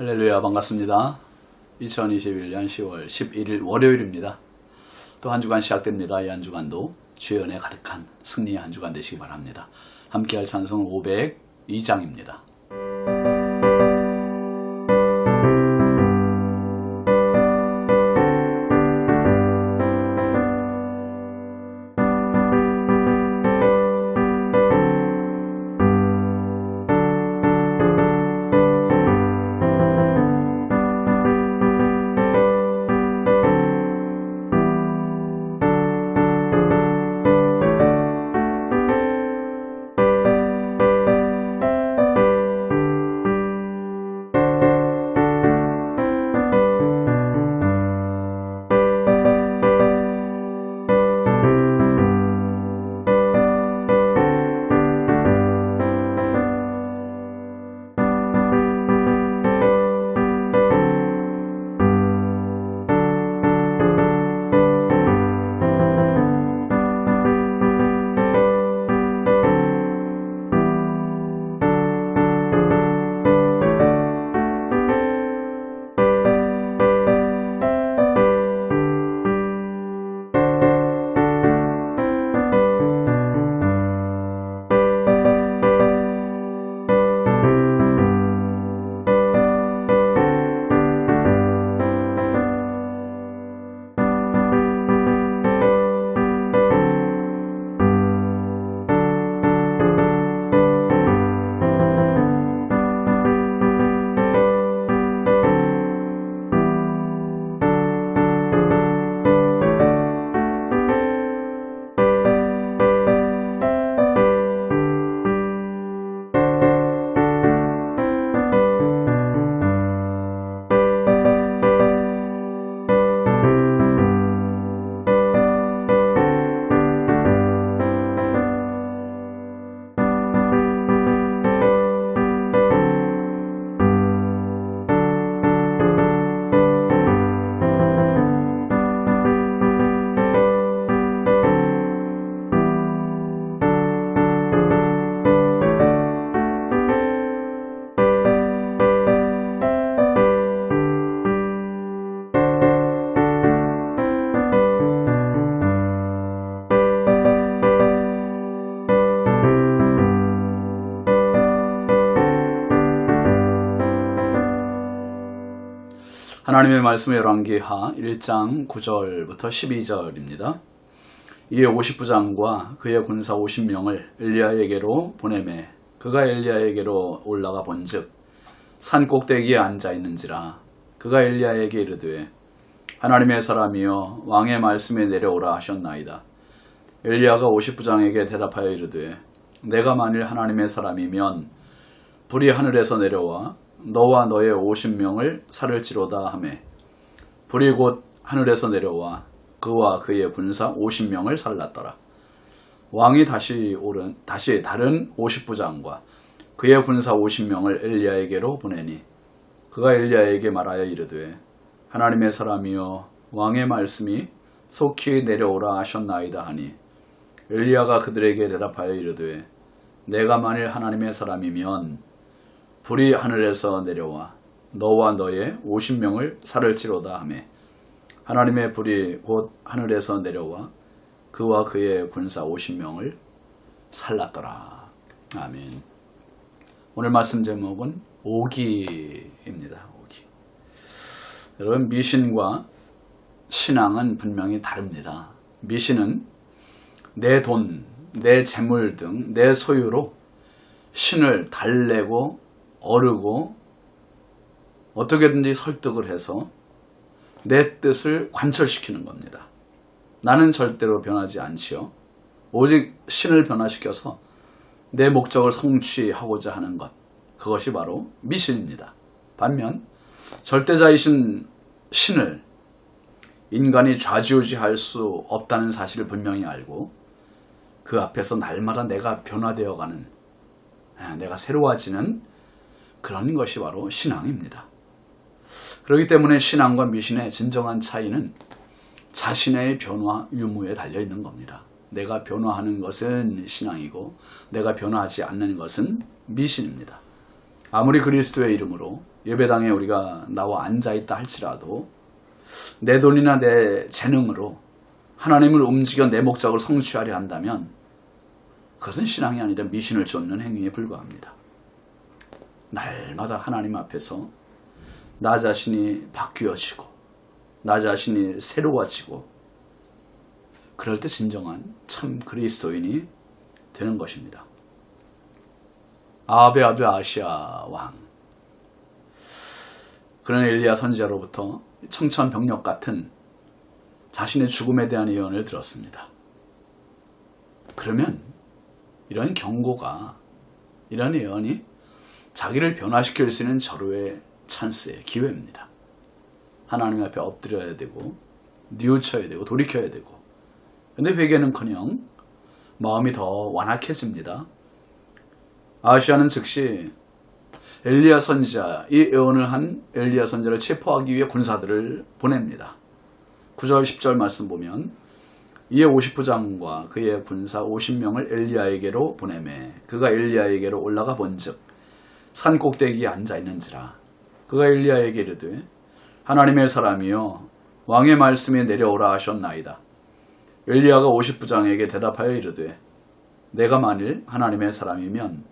할렐루야 반갑습니다. 2021년 10월 11일 월요일입니다. 또 한 주간 시작됩니다. 이 한 주간도 주의 은혜 가득한 승리의 한 주간 되시기 바랍니다. 함께할 찬송 502장입니다. 하나님의 말씀의 열왕기하 1장 9절부터 12절입니다. 이에 50부장과 그의 군사 50명을 엘리야에게로 보내매 그가 엘리야에게로 올라가 본즉 산 꼭대기에 앉아 있는지라 그가 엘리야에게 이르되 하나님의 사람이여 왕의 말씀에 내려오라 하셨나이다. 엘리야가 50부장에게 대답하여 이르되 내가 만일 하나님의 사람이면 불이 하늘에서 내려와 너와 너의 50명을 살을지로다 하매 불이 곧 하늘에서 내려와 그와 그의 군사 50명을 살랐더라. 왕이 다시 오른 다시 다른 50부장과 그의 군사 50명을 엘리야에게로 보내니 그가 엘리야에게 말하여 이르되 하나님의 사람이여 왕의 말씀이 속히 내려오라 하셨나이다 하니 엘리야가 그들에게 대답하여 이르되 내가 만일 하나님의 사람이면 불이 하늘에서 내려와 너와 너의 50명을 살을지로다 하매 하나님의 불이 곧 하늘에서 내려와 그와 그의 군사 50명을 살랐더라. 아멘. 오늘 말씀 제목은 오기입니다. 오기. 여러분 미신과 신앙은 분명히 다릅니다. 미신은 내 돈, 내 재물 등 내 소유로 신을 달래고 어르고 어떻게든지 설득을 해서 내 뜻을 관철시키는 겁니다. 나는 절대로 변하지 않지요. 오직 신을 변화시켜서 내 목적을 성취하고자 하는 것. 그것이 바로 미신입니다. 반면 절대자이신 신을 인간이 좌지우지할 수 없다는 사실을 분명히 알고 그 앞에서 날마다 내가 변화되어가는 내가 새로워지는 그런 것이 바로 신앙입니다. 그렇기 때문에 신앙과 미신의 진정한 차이는 자신의 변화 유무에 달려 있는 겁니다. 내가 변화하는 것은 신앙이고 내가 변화하지 않는 것은 미신입니다. 아무리 그리스도의 이름으로 예배당에 우리가 나와 앉아 있다 할지라도 내 돈이나 내 재능으로 하나님을 움직여 내 목적을 성취하려 한다면 그것은 신앙이 아니라 미신을 쫓는 행위에 불과합니다. 날마다 하나님 앞에서 나 자신이 바뀌어지고 나 자신이 새로워지고 그럴 때 진정한 참 그리스도인이 되는 것입니다. 아베 아베 아시아 왕 그런 엘리야 선지자로부터 청천벽력 같은 자신의 죽음에 대한 예언을 들었습니다. 그러면 이런 경고가 이런 예언이 자기를 변화시킬 수 있는 절호의 찬스의 기회입니다. 하나님 앞에 엎드려야 되고 뉘우쳐야 되고 돌이켜야 되고 근데 회개는커녕 마음이 더 완악해집니다. 아시아는 즉시 엘리야 선지자, 이 예언을 한 엘리야 선지자를 체포하기 위해 군사들을 보냅니다. 9절 10절 말씀 보면 이에 50부장과 그의 군사 50명을 엘리야에게로 보내매 그가 엘리야에게로 올라가 본즉 산 꼭대기에 앉아 있는지라 그가 엘리야에게 이르되 하나님의 사람이여 왕의 말씀이 내려오라 하셨나이다. 엘리야가 50부장에게 대답하여 이르되 내가 만일 하나님의 사람이면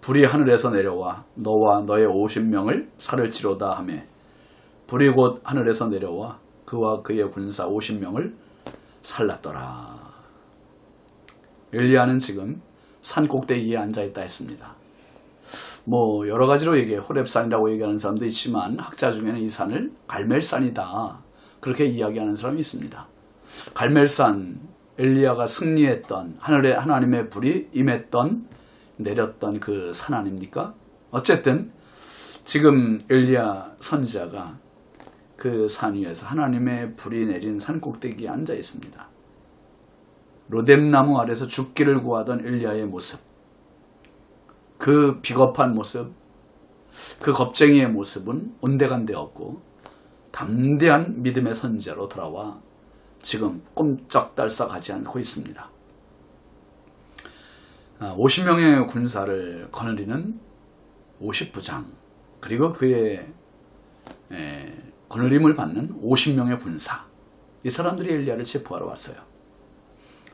불이 하늘에서 내려와 너와 너의 50명을 살을지로다 하매 불이 곧 하늘에서 내려와 그와 그의 군사 50명을 살랐더라. 엘리야는 지금 산 꼭대기에 앉아 있다 했습니다. 뭐 여러 가지로 얘기해 호랩산이라고 얘기하는 사람도 있지만 학자 중에는 이 산을 갈멜산이다 그렇게 이야기하는 사람이 있습니다. 갈멜산 엘리야가 승리했던 하늘에 하나님의 불이 임했던 내렸던 그 산 아닙니까? 어쨌든 지금 엘리야 선지자가 그 산 위에서 하나님의 불이 내린 산 꼭대기에 앉아 있습니다. 로뎀나무 아래서 죽기를 구하던 엘리야의 모습, 그 비겁한 모습, 그 겁쟁이의 모습은 온데간데 없고 담대한 믿음의 선지자로 돌아와 지금 꼼짝달싹하지 않고 있습니다. 50명의 아, 군사를 거느리는 50부장 그리고 그의 거느림을 받는 50명의 군사 이 사람들이 엘리야를 체포하러 왔어요.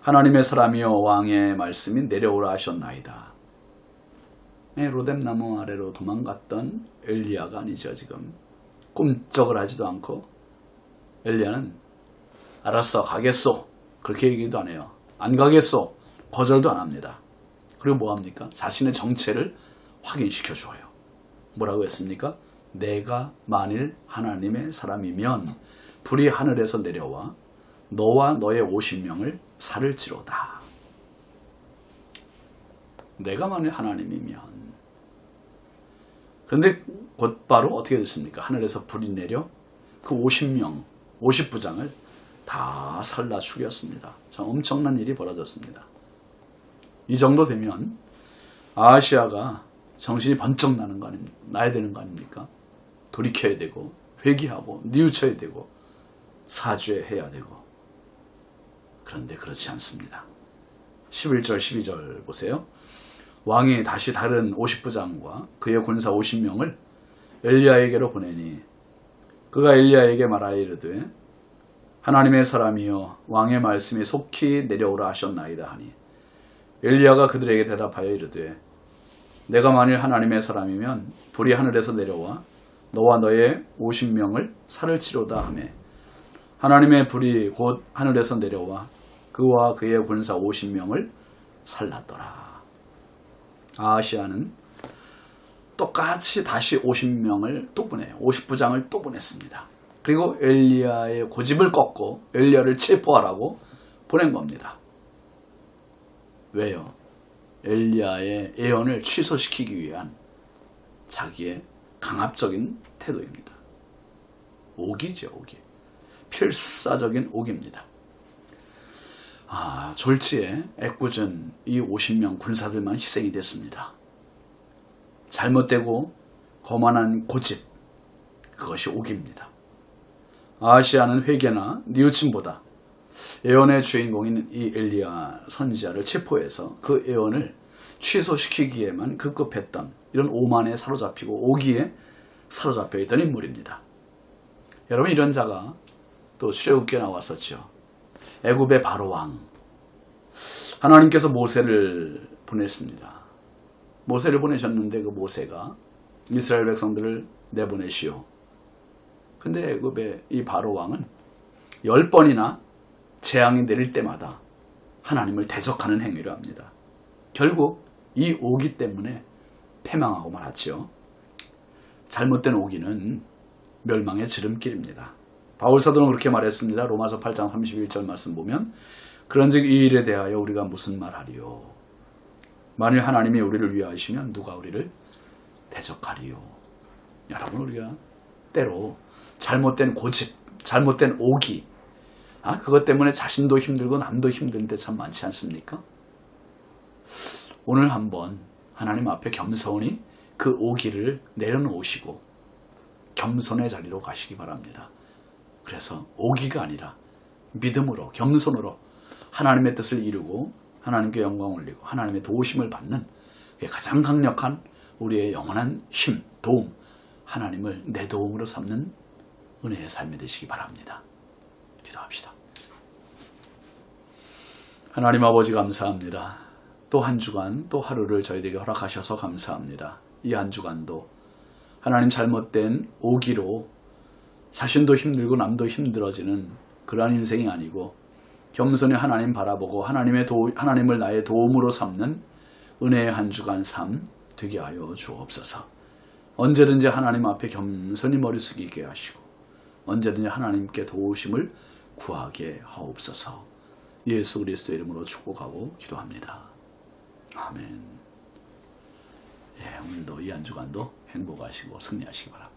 하나님의 사람이여 왕의 말씀이 내려오라 하셨나이다. 로뎀 나무 아래로 도망갔던 엘리야가 아니죠 지금 꿈쩍을 하지도 않고 엘리야는 알았어 가겠소 그렇게 얘기도 안 해요 안 가겠소 거절도 안 합니다 그리고 뭐 합니까? 자신의 정체를 확인시켜 줘요. 뭐라고 했습니까? 내가 만일 하나님의 사람이면 불이 하늘에서 내려와 너와 너의 50명을 살을지로다. 내가 만일 하나님이면 그런데 곧바로 어떻게 됐습니까? 하늘에서 불이 내려 그 50명, 50부장을 다 살라 죽였습니다. 참 엄청난 일이 벌어졌습니다. 이 정도 되면 아시아가 정신이 번쩍 나는 거 아닙니까? 나야 되는 거 아닙니까? 돌이켜야 되고 회개하고 뉘우쳐야 되고 사죄해야 되고 그런데 그렇지 않습니다. 11절 12절 보세요. 왕이 다시 다른 50부장과 그의 군사 50명을 엘리야에게로 보내니 그가 엘리야에게 말하여 이르되 하나님의 사람이여 왕의 말씀이 속히 내려오라 하셨나이다 하니 엘리야가 그들에게 대답하여 이르되 내가 만일 하나님의 사람이면 불이 하늘에서 내려와 너와 너의 50명을 살을 치로다 하매 하나님의 불이 곧 하늘에서 내려와 그와 그의 군사 50명을 살랐더라. 아시아는 똑같이 다시 50명을 또 보내요. 50부장을 또 보냈습니다. 그리고 엘리야의 고집을 꺾고 엘리야를 체포하라고 보낸 겁니다. 왜요? 엘리야의 예언을 취소시키기 위한 자기의 강압적인 태도입니다. 오기죠, 오기. 필사적인 오기입니다. 아, 졸지에 애꿎은 이 50명 군사들만 희생이 됐습니다. 잘못되고 거만한 고집, 그것이 오기입니다. 아시아는 회개나 뉘우침보다 예언의 주인공인 이 엘리야 선지자를 체포해서 그 예언을 취소시키기에만 급급했던 이런 오만에 사로잡히고 오기에 사로잡혀 있던 인물입니다. 여러분 이런 자가 또 출애굽기에 나왔었죠. 애굽의 바로 왕 하나님께서 모세를 보냈습니다. 모세를 보내셨는데 그 모세가 이스라엘 백성들을 내보내시오. 근데 애굽의 이 바로 왕은 열 번이나 재앙이 내릴 때마다 하나님을 대적하는 행위를 합니다. 결국 이 오기 때문에 패망하고 말았지요. 잘못된 오기는 멸망의 지름길입니다. 바울 사도는 그렇게 말했습니다. 로마서 8장 31절 말씀 보면 그런즉 이 일에 대하여 우리가 무슨 말하리요? 만일 하나님이 우리를 위하시면 누가 우리를 대적하리요? 여러분 우리가 때로 잘못된 고집, 잘못된 오기, 아 그것 때문에 자신도 힘들고 남도 힘든 데 참 많지 않습니까? 오늘 한번 하나님 앞에 겸손히 그 오기를 내려놓으시고 겸손의 자리로 가시기 바랍니다. 그래서 오기가 아니라 믿음으로 겸손으로 하나님의 뜻을 이루고 하나님께 영광 올리고 하나님의 도우심을 받는 가장 강력한 우리의 영원한 힘, 도움, 하나님을 내 도움으로 삼는 은혜의 삶이 되시기 바랍니다. 기도합시다. 하나님 아버지 감사합니다. 또 한 주간 또 하루를 저희들에게 허락하셔서 감사합니다. 이 한 주간도 하나님 잘못된 오기로 자신도 힘들고 남도 힘들어지는 그러한 인생이 아니고 겸손히 하나님 바라보고 하나님의 도, 하나님을 나의 도움으로 삼는 은혜의 한 주간 삶 되게 하여 주옵소서. 언제든지 하나님 앞에 겸손히 머리 숙이게 하시고 언제든지 하나님께 도우심을 구하게 하옵소서. 예수 그리스도 이름으로 축복하고 기도합니다. 아멘. 예, 오늘도 이 한 주간도 행복하시고 승리하시기 바랍니다.